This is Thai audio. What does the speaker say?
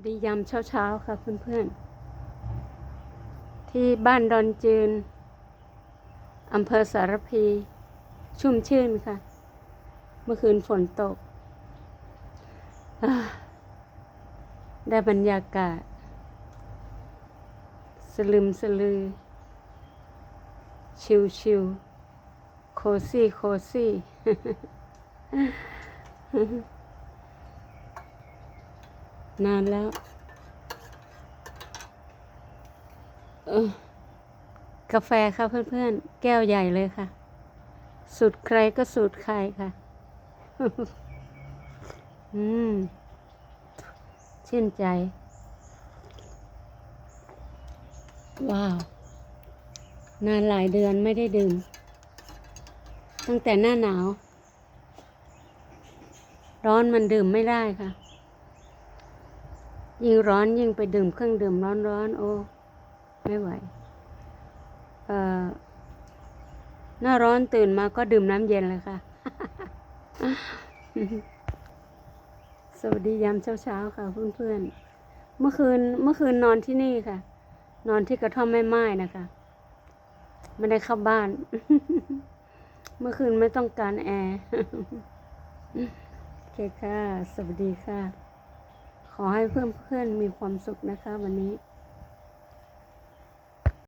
วัสดียามเช้าๆค่ะเพื่อนๆ ที่บ้านดอนจืนอำเภอสารพี ชุ่มชื่นค่ะ เมื่อคืนฝนตก ได้บรรยากาศ สลึมสลือ ชิวชิวๆโคซี่โคซี่ นานแล้วเออกาแฟค่ะเพื่อนๆ แก้วใหญ่เลยค่ะ สูตรใครก็สูตรใครค่ะ อืมชื่นใจ ว้าว นานหลายเดือนไม่ได้ดื่ม ตั้งแต่หน้าหนาว ร้อนมันดื่มไม่ได้ค่ะ ยิ่งร้อนยิ่งไปดื่มเครื่องดื่มร้อนๆโอ้ไม่ไหวเอ่อหน้าร้อนตื่นมาก็ดื่มน้ำเย็นเลยค่ะ สวัสดียามเช้าๆค่ะเพื่อนๆ เมื่อคืนเมื่อคืนนอนที่นี่ค่ะ นอนที่กระท่อมไม่ไม้นะคะไม่ได้เข้าบ้าน เมื่อคืนไม่ต้องการแอร์ โอเคค่ะ สวัสดีค่ะ ขอให้เพื่อนๆมีความสุขนะคะวันนี้